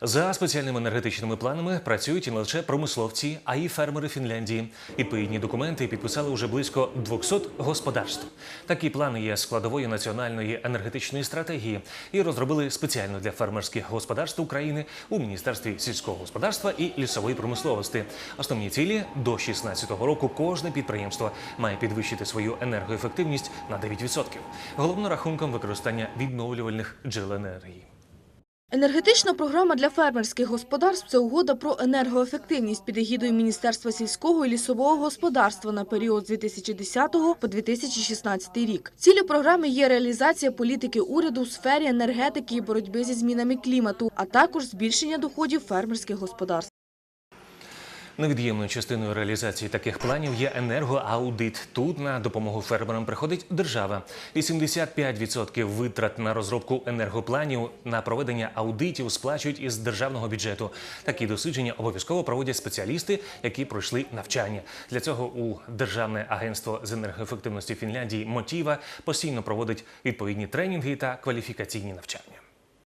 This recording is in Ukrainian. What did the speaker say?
За спеціальними енергетичними планами працюють не лише промисловці, а й фермери Фінляндії. Відповідні документи підписали уже близько 200 господарств. Такі плани є складовою національної енергетичної стратегії і розробили спеціально для фермерських господарств України у Міністерстві сільського господарства і лісової промисловості. Основні цілі до 2016 року кожне підприємство має підвищити свою енергоефективність на 9%. Головно рахунком використання відновлювальних джерел енергії. Енергетична програма для фермерських господарств – це угода про енергоефективність під егідою Міністерства сільського і лісового господарства на період з 2010 по 2016 рік. Цілю програми є реалізація політики уряду у сфері енергетики і боротьби зі змінами клімату, а також збільшення доходів фермерських господарств. Невід'ємною частиною реалізації таких планів є енергоаудит. Тут на допомогу фермерам приходить держава. 85% витрат на розробку енергопланів на проведення аудитів сплачують із державного бюджету. Такі дослідження обов'язково проводять спеціалісти, які пройшли навчання. Для цього у Державне агентство з енергоефективності Фінляндії Мотіва постійно проводить відповідні тренінги та кваліфікаційні навчання.